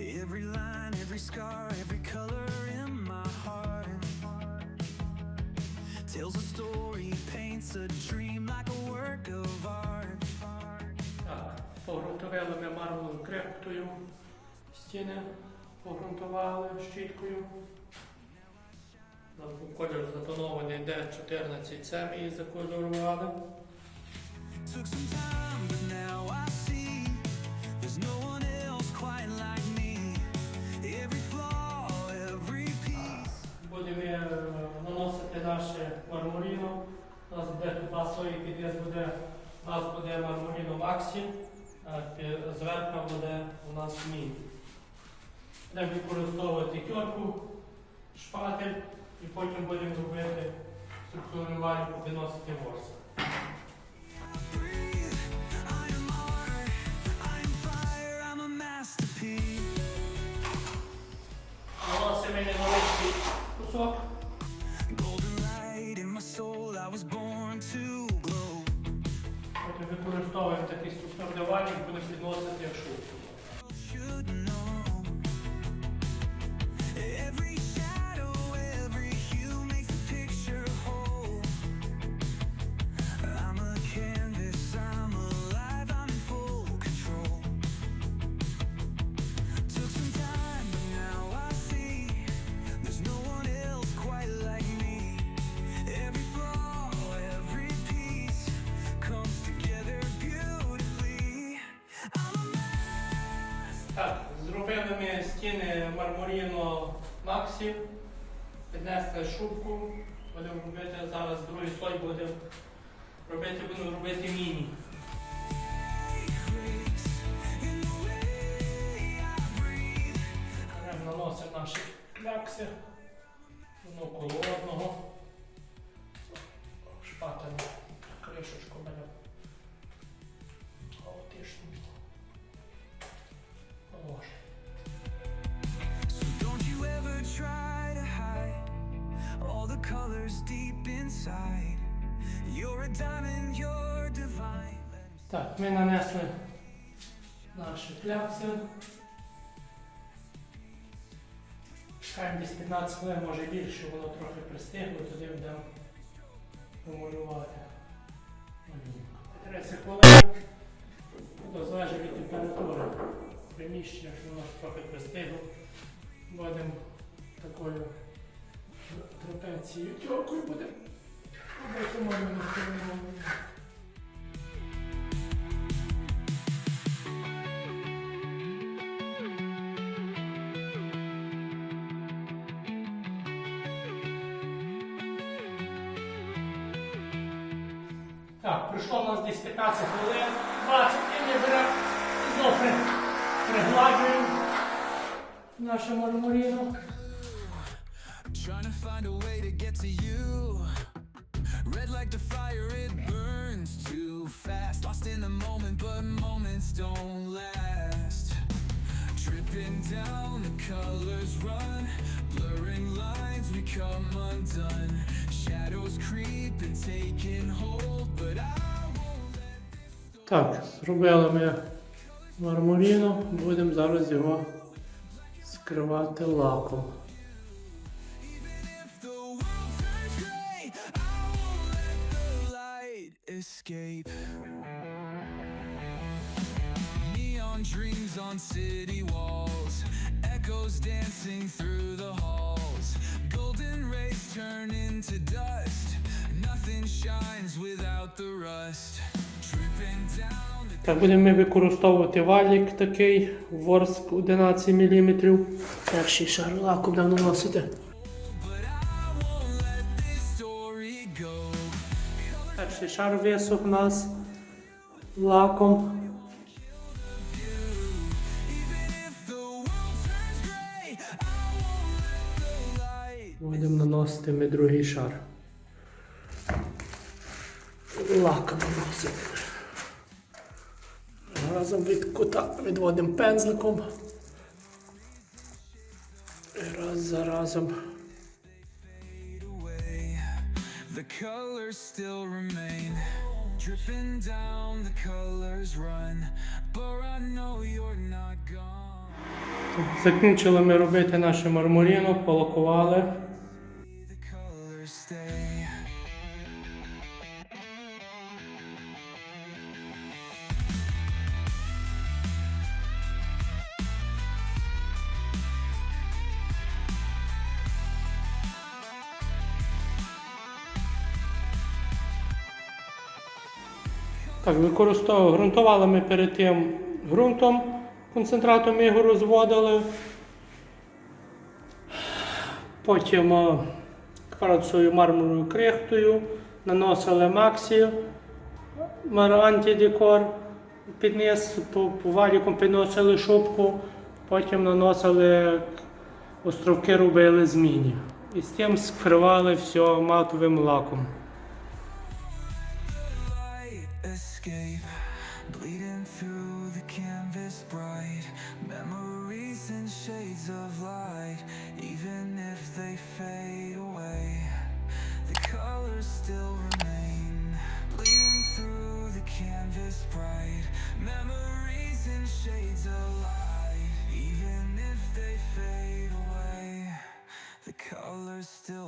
Every line, every scar, every color in my heart tells a story, paints a dream like a work of art. Так, погрунтували ми мармуром крепкою, стіни погрунтували щіткою. Колір затонований D14, це ми її закольорували. Took some time, наносити наше мармуріно. У нас буде тут на слої підвіз буде, у нас буде мармуріно Максі, а пі- зверху буде у нас міні. Будемо використовувати тьорку, шпатель і потім будемо робити структурування, виносити ворс. Наносимо невеличкий кусок. Використовуємо такий структурування і будемо підносити шубку. Так, зробили ми стіни мармуріно Максі, піднесли шубку, будемо робити зараз другий слой будемо робити, будемо робити міні. наносимо наші клякси, одну коло Так, ми нанесли наші кляпси. Чекаємо десь 15 хвилин, може більше, воно трохи пристигло, тоді будемо помалювати. малюнок. 30 хвилин, залежить від температури приміщення, що воно трохи пристигло. Будемо такою трапецією тьокою будемо. Так, пройшло у нас десь 15 хвилин, 20 і ми беремо і знову при, пригладжуємо нашу мармуріну. Red like the fire, it burns too fast. Lost in the moment, but moments don't last. Dripping down, the colors run. Blurring lines become undone. Shadows creep and taking hold, but I won't let Так, зробили ми мармуріну, будемо зараз його скривати лаком. Escape. Neon dreams on city walls, echoes dancing through the halls. Golden rays turn into dust, nothing shines without the rust. Dripping down Так, будемо ми використовувати валік такий, ворск 11 мм. Перший шар лаку будемо наносити. Перший шар висох нас лаком. Будемо наносити ми другий шар. Лаком наносимо. Разом від кута відводимо пензликом. І Раз за разом. The colors still remain. Dripping down, the colors run. But I know you're not gone. Закінчили ми робити наше мармуріно, полакували. Так, використовували, ґрунтували ми перед тим ґрунтом, концентратом його розводили. Потім е, кварцевою мармуровою крихтою, наносили максі антидекор, під низ, по, по валіком підносили шубку, потім наносили островки робили зміні. І з тим скривали все матовим лаком. Bleeding through the canvas bright memories and shades of light even if they fade away the colors still remain. Bleeding through the canvas bright memories and shades of light even if they fade away the colors still